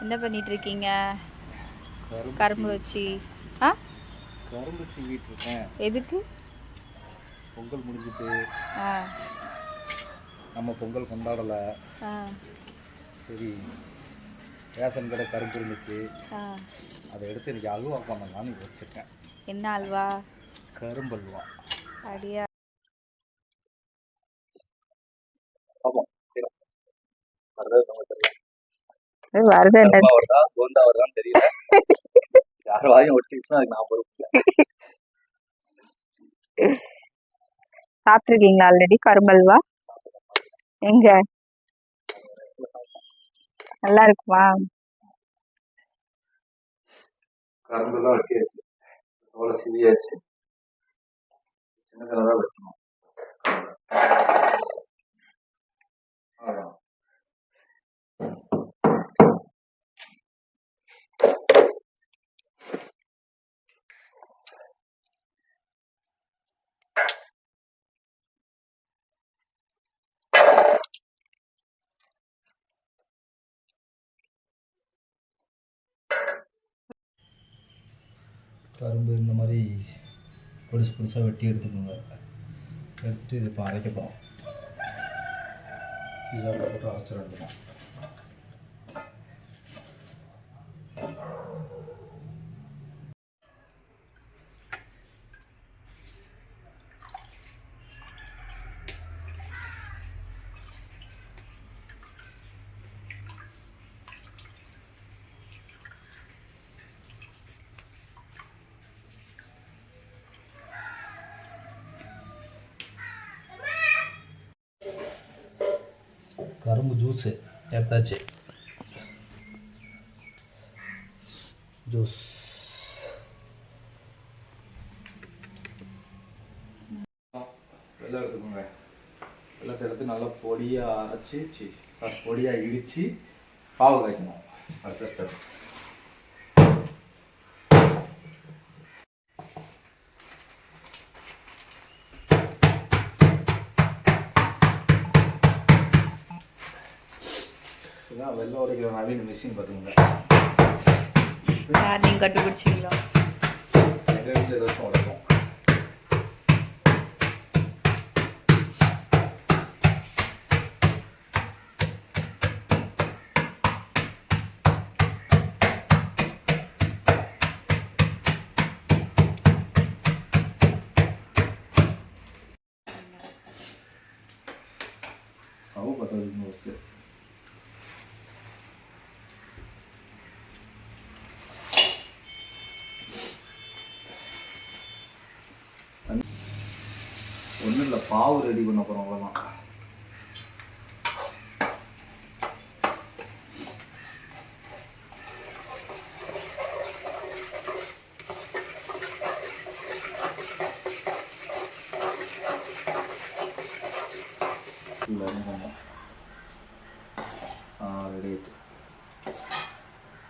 என்ன பண்ணிட்டு இருக்கீங்க கரும்பு வச்சு. ஆ? கரும்பு சீவிட்டு இருக்கேன் எதுக்கு? பொங்கல் முடிஞ்சிட்டு ஆ. நம்ம பொங்கல் கொண்டாடலை. ஆ. சரி ரேஷன் கடை கரும்பு இருந்துச்சு. ஆ. அதை எடுத்து இன்னைக்கு அல்வா பண்ணலாம்னு வச்சுருக்கேன் என்ன அல்வா? கரும்பு அல்வா. அப்படியா தெரியல வருது கோந்தா வருதான்னு தெரியல. யார் வாயும் ஒட்டிச்சுன்னா அதுக்கு நான் பொறுப்பு இல்லை. சாப்பிட்ருக்கீங்களா ஆல்ரெடி கரும்பல்வா எங்க? நல்லா இருக்குமா? கரும்பெல்லாம் வெட்டியாச்சு. தோலை சிவியாச்சு. சின்ன சின்னதாக வெட்டணும். அவ்வளவுதான். கரும்பு இந்த மாதிரி பொடிசு பொடிசாக வெட்டி எடுத்துக்கோங்க. எடுத்துட்டு இது இப்போ அரைக்க போகிறோம் போட்டு அரைச்சிட வேண்டியதான் கரும்பு ஜூஸு எடுத்தாச்சு. ஜூஸ் வெள்ளம் எடுத்துக்கோங்க வெள்ளத்தை எடுத்து நல்லா பொடியாக அரைச்சி பொடியாக இடித்து பாவு காய்க்கணும் அடுத்த ஸ்டெப் இதுதான் வெள்ளம் உடைக்கிற நவீன மிஷின் பார்த்துங்க யார் நீங்க கண்டுபிடிச்சிங்களோ? எங்கள் வீட்டில் ஏதாச்சும் உடைக்கும் இல்லை பாவு ரெடி பண்ண போகிறோம் அவ்வளோதான்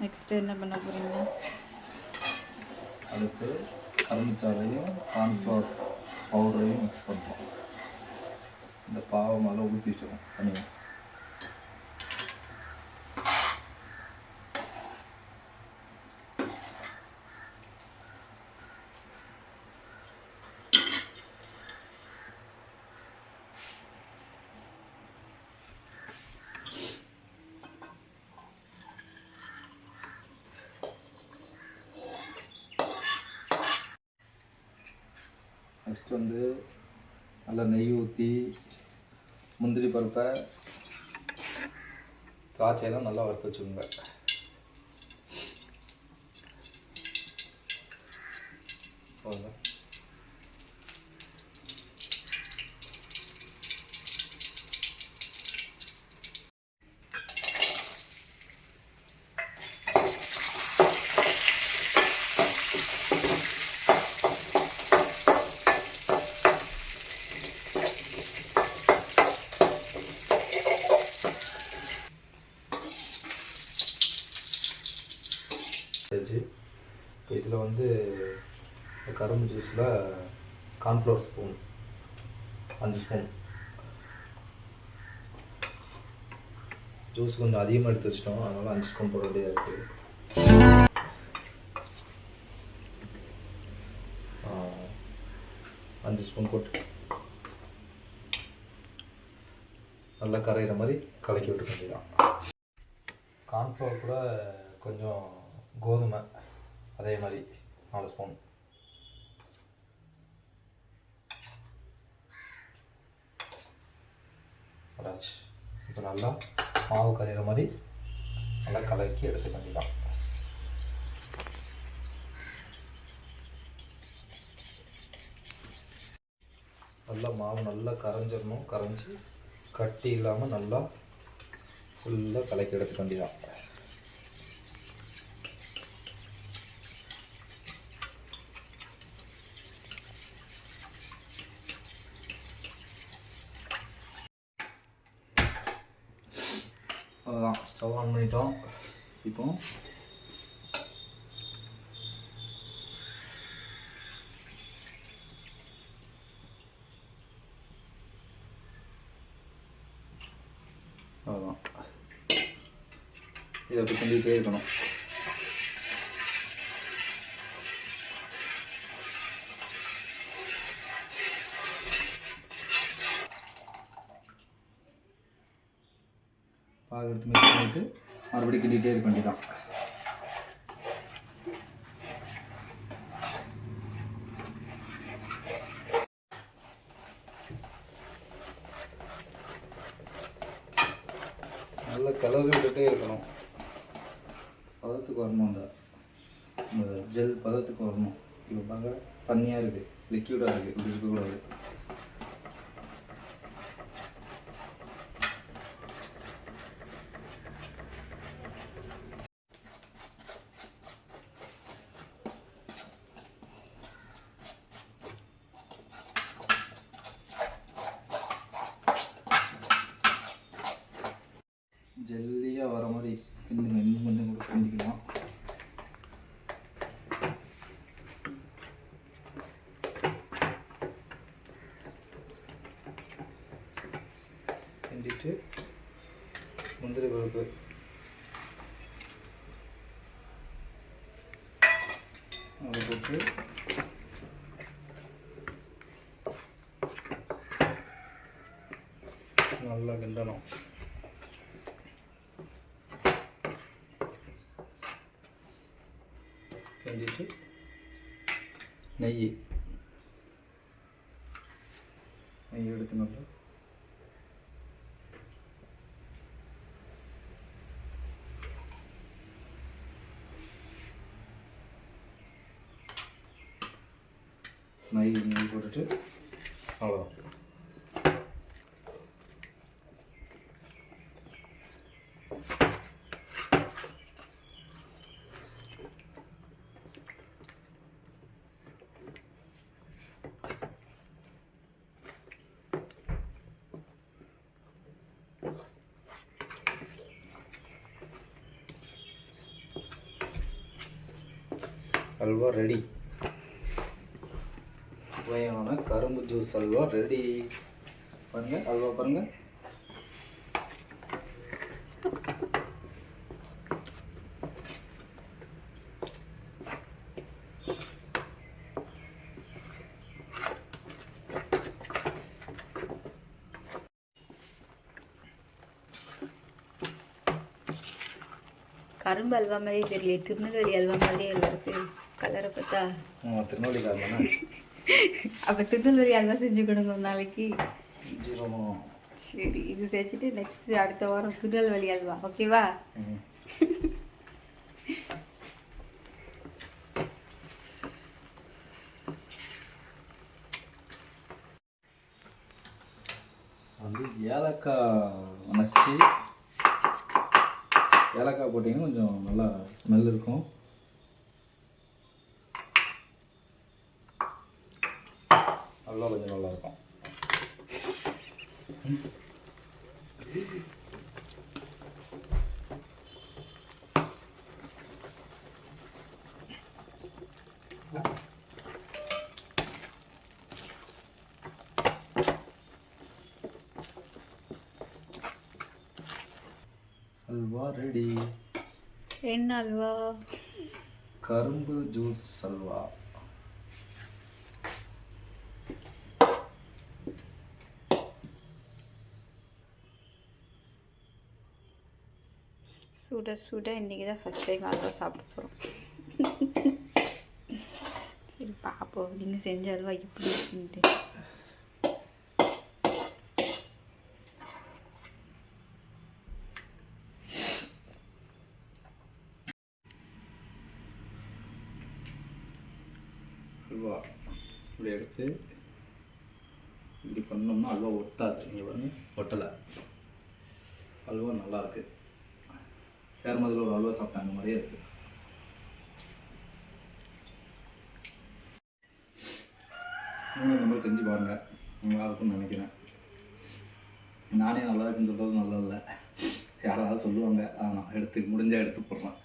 நெக்ஸ்ட் என்ன பண்ண போறீங்க? அடுத்து கருமிச்சாலையும் கார்ன்ஃப்ளவர் பவுடரையும் மிக்ஸ் பண்ணுறோம் இந்த பாவை மேலே ஊற்றி வச்சிடும் தனியாக நெக்ஸ்ட் வந்து நல்லா நெய் ஊற்றி முந்திரி பருப்பை திராட்சையெல்லாம் நல்லா வறுத்து வச்சுக்கோங்க. போதுங்க வச்சு இப்போ இதில் வந்து இந்த கரும்பு ஜூஸில் கார்ன்ஃப்ளவர் ஸ்பூன். அஞ்சு ஸ்பூன். ஜூஸ் கொஞ்சம் அதிகமாக எடுத்து வச்சிட்டோம். அதனால் அஞ்சு ஸ்பூன் போட வேண்டியதாக இருக்குது அஞ்சு ஸ்பூன் போட்டு நல்லா கரையிற மாதிரி கலக்கி விட்டு வேண்டியதான் கார்ன்ஃப்ளவர் கூட கொஞ்சம் கோதுமை அதே மாதிரி நாலு ஸ்பூன். வராச்சு இப்போ நல்லா மாவு கரையிற மாதிரி நல்லா கலக்கி எடுத்து வேண்டியதான் நல்லா மாவு நல்லா கரைஞ்சிடணும் கரைஞ்சி கட்டி இல்லாமல் நல்லா ஃபுல்லாக கலக்கி எடுத்துக்க வேண்டியதான் அதுதான் ஸ்டவ் ஆன் பண்ணிட்டோம். இப்போ அவ்வளோதான் இதை அப்படி கிண்டிகிட்டே இருக்கணும். எடுத்து மிக்ஸ் பண்ணிட்டு மறுபடியும் கிண்டிகிட்டே இருக்க வேண்டியதான் நல்லா கலர் விட்டுட்டே இருக்கணும். பதத்துக்கு வரணும் அந்த இந்த ஜெல் பதத்துக்கு வரணும். இப்போ பாருங்க தண்ணியாக இருக்குது லிக்யூடாக இருக்குது இப்படி இருக்கக்கூடாது ஜெல்லியாக வர மாதிரி கிண்டுங்க இன்னும் கொஞ்சம் கூட கிண்டிக்கலாம் நெக்ஸ்ட்டு முந்திரி பருப்பு. அதை போட்டு நல்லா கிண்டணும். கிண்டிட்டு நெய். நெய் எடுத்து நல்லா நெய் நெய் போட்டுட்டு அவ்வளோதான் அல்வா ரெடி சுவையான கரும்பு ஜூஸ் அல்வா ரெடி பாருங்க அல்வா பாருங்க. கரும்பு அல்வா மாதிரி தெரியல திருநெல்வேலி அல்வா மாதிரியே இல்லை இருக்கு. கலரை பார்த்தா. ஆ, திருநெல்வேலிக்காரங்க அப்போ திருநெல்வேலி அல்வா செஞ்சு கொடுங்க ஒரு நாளைக்கு சரி இது செஞ்சுட்டு நெக்ஸ்ட் அடுத்த வாரம் திருநெல்வேலி அல்வா ஓகேவா. வந்து ஏலக்காய் வணச்சி ஏலக்காய் போட்டிங்கன்னா கொஞ்சம் நல்லா ஸ்மெல் இருக்கும். இன்னும் கொஞ்சம் நல்லாயிருக்கும் அல்வா ரெடி. என்ன அல்வா? கரும்பு ஜூஸ் அல்வா. சுட சுட இன்றைக்கி தான் ஃபஸ்ட் டைம் அல்வா சாப்பிட போகிறோம் சரி பார்ப்போம் நீங்கள் செஞ்ச அல்வா இப்படி இருக்குன்ட்டு. அல்வா இப்படி எடுத்து இப்படி பண்ணோம்னா அல்வா ஒட்டாது. இங்கே பாருங்க ஒட்டலை. அல்வா நல்லாயிருக்கு சேரமதில் ஒரு அல்வா சாப்பிட்டாங்க மாதிரியே இருக்கு. நீங்களும் இந்த மாதிரி செஞ்சு பாருங்க. நல்லா இருக்கும்னு நினைக்கிறேன். நானே நல்லா இருக்குன்னு சொல்கிறது நல்லா இல்லை யாராவது சொல்லுவாங்க. ஆனால் எடுத்து முடிஞ்சால் எடுத்து போடுறேன்